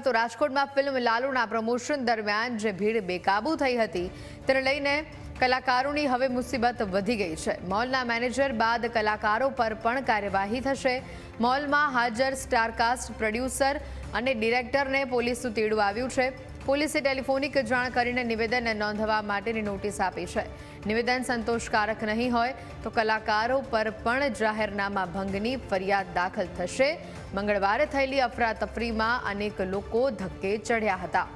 ખબર તો રાજકોટમાં ફિલ્મ લાલુના પ્રમોશન દરમિયાન જે ભીડ બેકાબુ થઈ હતી, તેને લઈને કલાકારોની હવે મુસીબત વધી ગઈ છે. મોલના મેનેજર બાદ કલાકારો પર પણ કાર્યવાહી થશે. મોલમાં હાજર સ્ટારકાસ્ટ પ્રોડ્યુસર અને ડિરેક્ટરને પોલીસનું તેડું આવ્યું છે. પોલીસે ટેલિફોનિક જાણ કરીને નિવેદન નોંધવા માટેની નોટિસ આપી છે. નિવેદન સંતોષકારક નહીં હોય તો કલાકારો પર પણ જાહેરનામા ભંગની ફરિયાદ દાખલ થશે. મંગળવારે થયેલી અફરાતફરીમાં અનેક લોકો ધક્કે ચડ્યા હતા.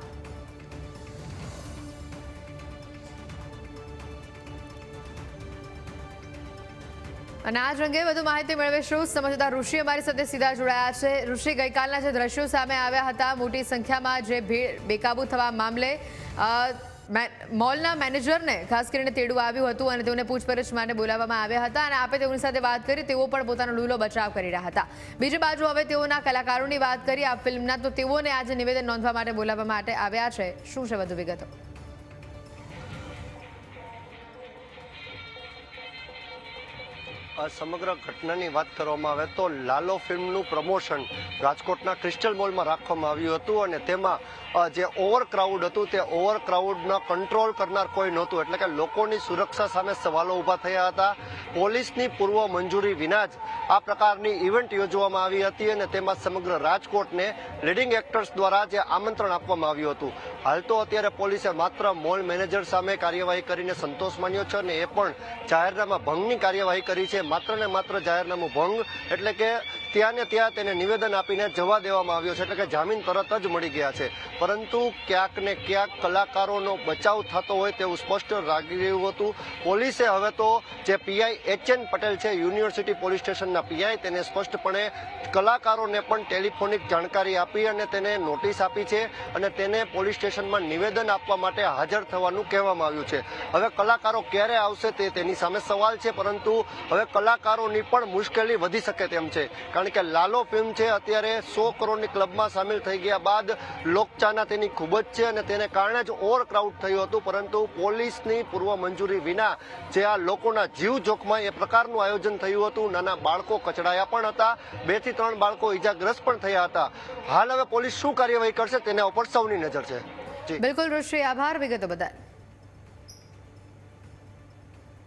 અને આ જ અંગે વધુ માહિતી મેળવીશું. સમજદાર ઋષિ અમારી સાથે સીધા જોડાયા છે. ઋષિ, ગઈકાલના જે દ્રશ્યો સામે આવ્યા હતા, મોટી સંખ્યામાં જે ભીડ બેકાબુ થવા મામલે મોલના મેનેજરને ખાસ કરીને તેડું આવ્યું હતું અને તેઓને પૂછપરછ માટે બોલાવવામાં આવ્યા હતા અને આપે તેઓની સાથે વાત કરી, તેઓ પણ પોતાનો લૂલો બચાવ કરી રહ્યા હતા. બીજી બાજુ હવે તેઓના કલાકારોની વાત કરી, આ ફિલ્મના, તો તેઓને આજે નિવેદન નોંધવા માટે બોલાવવા માટે આવ્યા છે. શું છે વધુ વિગતો? આ સમગ્ર ઘટનાની વાત કરવામાં આવે તો લાલો ફિલ્મનું પ્રમોશન રાજકોટના ક્રિસ્ટલ મોલમાં રાખવામાં આવ્યું હતું અને તેમાં જે ઓવરક્રાઉડ હતું તે ઓવરક્રાઉડનો કંટ્રોલ કરનાર કોઈ નહોતું. એટલે કે લોકોની સુરક્ષા સામે સવાલો ઊભા થયા હતા. પોલીસની પૂર્વ મંજૂરી વિના જ આ પ્રકારની ઇવેન્ટ યોજવામાં આવી હતી અને તેમાં સમગ્ર રાજકોટને લીડિંગ એક્ટર્સ દ્વારા જે આમંત્રણ આપવામાં આવ્યું હતું. હાલ તો અત્યારે પોલીસે માત્ર મોલ મેનેજર સામે કાર્યવાહી કરીને સંતોષ માન્યો છે અને એ પણ જાહેરનામા ભંગની કાર્યવાહી કરી છે. માત્ર ને માત્ર જાહેરનામું ભંગ, એટલે કે ત્યાં ને ત્યાં તેને નિવેદન આપીને જવા દેવામાં આવ્યો છે, એટલે કે જામીન તરત જ મળી ગયા છે. પરંતુ ક્યાંક ને ક્યાંક કલાકારોનો બચાવ થતો હોય તેવું સ્પષ્ટ લાગી રહ્યું હતું. પોલીસે હવે તો જે પીઆઈ એચ એન પટેલ છે, યુનિવર્સિટી પોલીસ સ્ટેશનના પીઆઈ તેને સ્પષ્ટપણે કલાકારોને પણ ટેલિફોનિક જાણકારી આપી અને તેને નોટિસ આપી છે અને તેને પોલીસ સ્ટેશનમાં નિવેદન આપવા માટે હાજર થવાનું કહેવામાં આવ્યું છે. હવે કલાકારો ક્યારે આવશે તે તેની સામે સવાલ છે, પરંતુ હવે કલાકારોની પણ મુશ્કેલી વધી શકે તેમ છે. કારણ કે લાલો ફિલ્મ છે, અત્યારે સો કરોડની ક્લબમાં સામેલ થઈ ગયા બાદ લોકચાના તેની ખૂબ જ છે અને તેને કારણે જ ઓવર ક્રાઉડ થયું હતું. પરંતુ પોલીસની પૂર્વ મંજૂરી વિના જે આ લોકોના જીવ જોખમાં એ પ્રકારનું આયોજન થયું હતું. નાના બાળકો કચડાયા પણ હતા. બેથી ત્રણ બાળકો ઈજાગ્રસ્ત પણ થયા હતા. હાલ હવે પોલીસ શું કાર્યવાહી કરશે તેના ઉપર સૌની નજર છે. બિલકુલ ઋષિ, આભાર. વિગતો બદલ.